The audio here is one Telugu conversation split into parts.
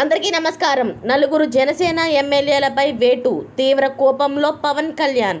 అందరికీ నమస్కారం. నలుగురు జనసేన ఎమ్మెల్యేలపై వేటు తీవ్ర కోపంలో పవన్ కళ్యాణ్.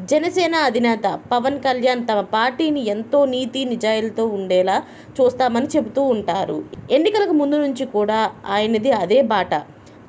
జనసేన అధినేత పవన్ కళ్యాణ్ తమ పార్టీని ఎంతో నీతి నిజాయిలతో ఉండేలా చూస్తామని చెబుతూ ఉంటారు. ఎన్నికలకు ముందు నుంచి కూడా ఆయనది అదే బాట.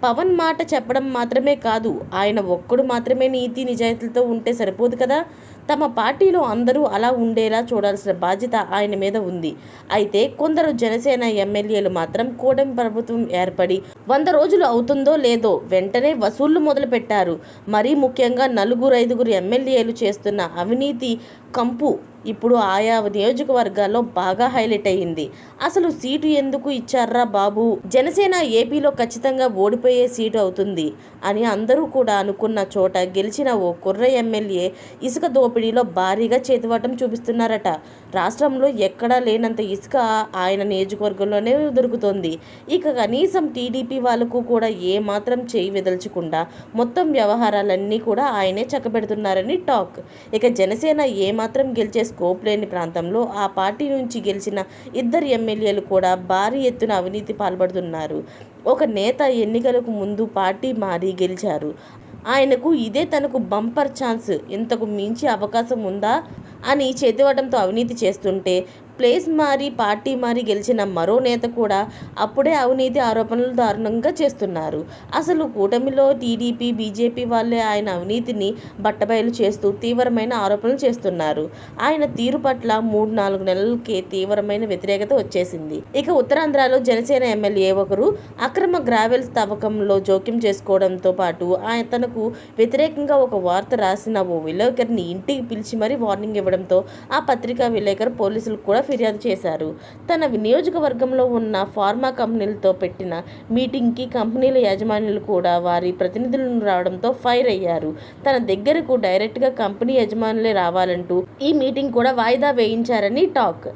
పవన్ మాట చెప్పడం మాత్రమే కాదు ఆయన ఒక్కడు మాత్రమే నీతి నిజాయితీలతో ఉంటే సరిపోదు కదా? తమ పార్టీలో అందరూ అలా ఉండేలా చూడాల్సిన బాధ్యత ఆయన మీద ఉంది. అయితే కొందరు జనసేన ఎమ్మెల్యేలు మాత్రం కూటమి ప్రభుత్వం ఏర్పడి వంద రోజులు అవుతుందో లేదో వెంటనే వసూళ్ళు మొదలుపెట్టారు. మరీ ముఖ్యంగా నలుగురు ఐదుగురు ఎమ్మెల్యేలు చేస్తున్న అవినీతి కంపు ఇప్పుడు ఆయా నియోజకవర్గాల్లో బాగా హైలైట్ అయ్యింది. అసలు సీటు ఎందుకు ఇచ్చారా బాబు? జనసేన ఏపీలో ఖచ్చితంగా ఓడిపోయే సీటు అవుతుంది అని అందరూ కూడా అనుకున్న చోట గెలిచిన ఓ కుర్ర ఎమ్మెల్యే ఇసుక దోపిడీలో భారీగా చేతివాటం చూపిస్తున్నారట. రాష్ట్రంలో ఎక్కడా లేనంత ఇసుక ఆయన నియోజకవర్గంలోనే దొరుకుతోంది. ఇక కనీసం టీడీపీ వాళ్ళకు కూడా ఏ మాత్రం చేయి వెదల్చకుండా మొత్తం వ్యవహారాలన్నీ కూడా ఆయనే చక్కబెడుతున్నారని టాక్. ఇక జనసేన ఏమాత్రం గెలిచే స్కోప్ లేని ప్రాంతంలో ఆ పార్టీ నుంచి గెలిచిన ఇద్దరు ఎమ్మెల్యేలు కూడా భారీ ఎత్తున అవినీతి పాల్పడుతున్నారు. ఒక నేత ఎన్నికలకు ముందు పార్టీ మారి గెలిచారు. ఆయనకు ఇదే తనకు బంపర్ ఛాన్స్. ఇంతకు మించి అవకాశం ఉందా? అని చేతివటంతో అవినీతి చేస్తుంటే ప్లేస్ మారి పార్టీ మారి గెలిచిన మరో నేత కూడా అప్పుడే అవినీతి ఆరోపణలు దారుణంగా చేస్తున్నారు. అసలు కూటమిలో టీడీపీ బీజేపీ వాళ్ళే ఆయన అవినీతిని బట్టబయలు చేస్తూ తీవ్రమైన ఆరోపణలు చేస్తున్నారు. ఆయన తీరు పట్ల మూడు నాలుగు నెలలకే తీవ్రమైన వ్యతిరేకత వచ్చేసింది. ఇక ఉత్తరాంధ్రలో జనసేన ఎమ్మెల్యే ఒకరు అక్రమ గ్రావెల్స్ తవ్వకంలో జోక్యం చేసుకోవడంతో పాటు ఆయన తనకు వ్యతిరేకంగా ఒక వార్త రాసిన ఓ విలేకరిని ఇంటికి పిలిచి మరీ వార్నింగ్ ఇవ్వడంతో ఆ పత్రికా విలేకరు పోలీసులకు కూడా ఫిర్యాదు చేశారు. తన నియోజకవర్గంలో ఉన్న ఫార్మా కంపెనీలతో పెట్టిన మీటింగ్కి కంపెనీల యాజమాన్యులు కూడా వారి ప్రతినిధులను రావడంతో ఫైర్ అయ్యారు. తన దగ్గరకు డైరెక్ట్గా కంపెనీ యజమానులే రావాలంటూ ఈ మీటింగ్ కూడా వాయిదా వేయించారని టాక్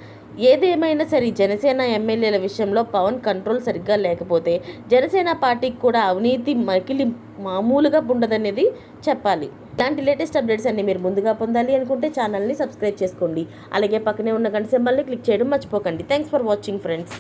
ఏదేమైనా సరే జనసేన ఎమ్మెల్యేల విషయంలో పవన్ కంట్రోల్ సరిగ్గా లేకపోతే జనసేన పార్టీకి కూడా అవినీతి మకిలి మామూలుగా ఉండదనేది చెప్పాలి. ఇలాంటి లేటెస్ట్ అప్డేట్స్ అన్ని మీరు ముందుగా పొందాలి అనుకుంటే ఛానల్ని సబ్స్క్రైబ్ చేసుకోండి. అలాగే పక్కనే ఉన్న గంట సింబల్ని క్లిక్ చేయడం మర్చిపోకండి. Thanks for watching friends